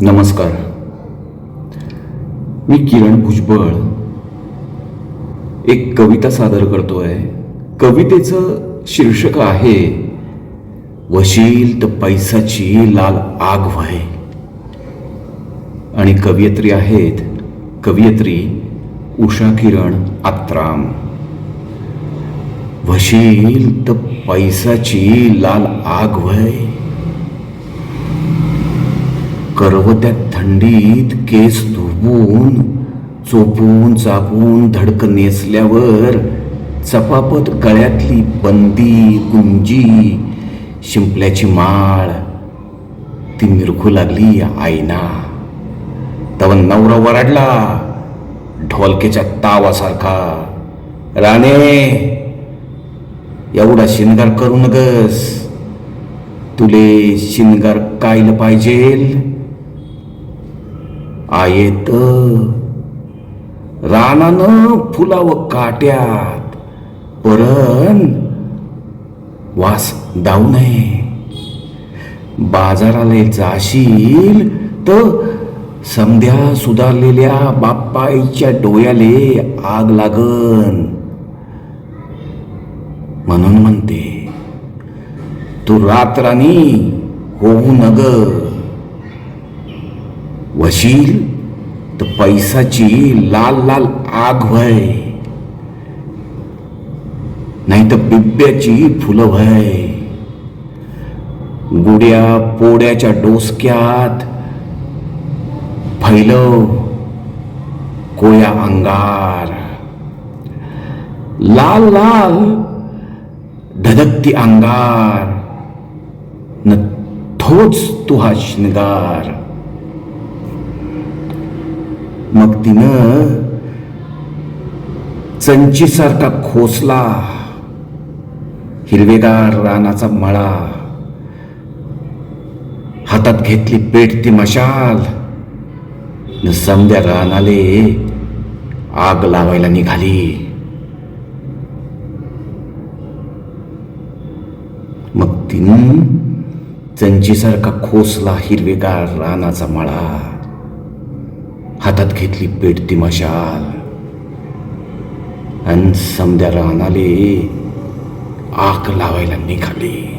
नमस्कार. मी किरण भुजबळ. एक कविता सादर करतोय. कवितेचं शीर्षक आहे वशील तर पैसाची लाल आग व्हाय. आणि कवयित्री आहेत कवयित्री उषा किरण आत्राम. वशील तर पैसाची लाल आग व्हाय. करवत्या थंडीत केस धुवून चोपून चापून धडक नेसल्यावर चपापत गळ्यातली बंदी कुंजी शिंपल्याची माळ. ती मिरखू लागली आईना. तव नवरा वराडला ढोलकेच्या तावासारखा. राणे एवढा शिनगार करू नगस. तुले शिनगार कायलं पाहिजेल आयेत रानानं फुलावं काट्यात परण वास दाऊ नये. बाजाराला जाशील तर समध्या सुधारलेल्या बाप्पाईच्या डोळ्याले आग लागन. म्हणून म्हणते तू रात्रानी होऊ नगर वशील तर पैसाची लाल लाल आग व्हय. नाही तर बिब्याची फुलं व्हय. गुड्या पोड्याच्या डोसक्यात फैलव कोया अंगार. लाल लाल धधकती अंगार. न थोच तुहा शिनगार मग तिनं चंचीसारखा खोसला हिरवेगार रानाचा मळा हातात घेतली पेटती मशाल न समद्या रानाले आग लावायला निघाली. मग तिनं चंचीसारखा खोसला हिरवेगार रानाचा मळा हातात घेतली पेटती मशाल. आणि समद्या रानाले आक लावायला निघाली.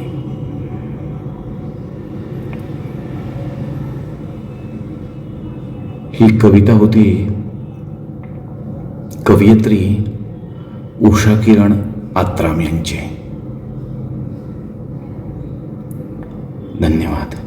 ही कविता होती कवयित्री उषा किरण आत्राम यांचे. धन्यवाद.